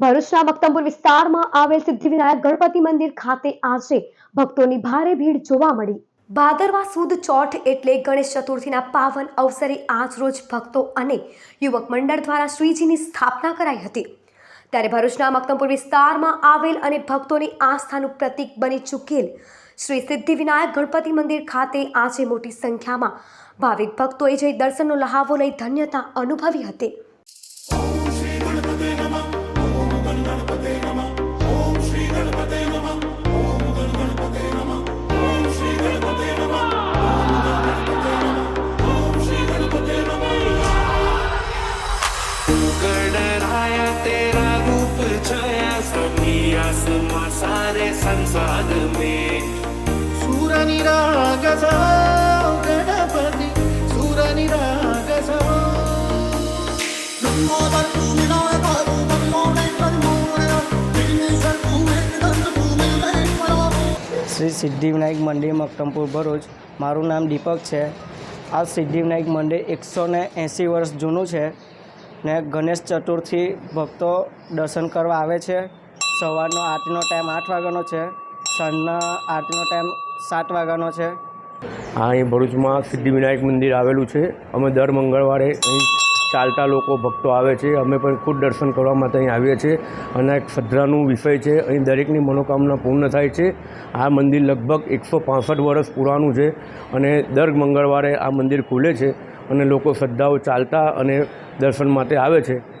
ભરૂચના મક્તમપુર વિસ્તારમાં આવેલ સિદ્ધિવિનાયક ગણપતિ મંદિર ખાતે આજે ભક્તોની ભારે ભીડ જોવા મળી. ભાદરવા સુદ ચોઠ એટલે ગણેશ ચતુર્થીના પાવન અવસરે આજરોજ ભક્તો અને યુવક મંડળ દ્વારા શ્રીજીની સ્થાપના કરાઈ હતી. ત્યારે ભરૂચના મક્તમપુર વિસ્તારમાં આવેલ અને ભક્તોની આસ્થાનું પ્રતીક બની ચૂકેલ શ્રી સિદ્ધિવિનાયક ગણપતિ મંદિર ખાતે આજે મોટી સંખ્યામાં ભાવિક ભક્તોએ જઈ દર્શનનો લહાવો લઈ ધન્યતા અનુભવી હતી. गणराया तेरा रूप छाया सभी आसमां सारे संसार में सूरनिरागसा गणपति सूरनिरागसा लंबोदर भूमिनाय बाबू बंगोने कंगोने विघ्नेश्वर भूमे दंड भूमे वेंकटरा શ્રી સિદ્ધિવિનાયક મંદિર મક્તમપુર ભરૂચ મારું નામ દીપક છે આ સિદ્ધિવિનાયક મંદિર એકસો ને એંસી વર્ષ જૂનું છે ને ગણેશ ચતુર્થી ભક્તો દર્શન કરવા આવે છે. સવારનો આરતીનો ટાઈમ આઠ વાગ્યાનો છે. સાંજના આરતીનો ટાઈમ સાત વાગ્યાનો છે. હા, અહીં ભરૂચમાં સિદ્ધિવિનાયક મંદિર આવેલું છે. અમે દર મંગળવારે અહીં ચાલતા લોકો, ભક્તો આવે છે. અમે પણ ખુદ દર્શન કરવા માટે અહીં આવીએ છીએ. અને એક શ્રદ્ધાનું વિષય છે. અહીં દરેકની મનોકામના પૂર્ણ થાય છે. આ મંદિર લગભગ એકસો પાંસઠ વર્ષ પુરાણું છે. અને દર મંગળવારે આ મંદિર ખુલે છે. અને લોકો શ્રદ્ધાઓ ચાલતા અને દર્શન માટે આવે છે.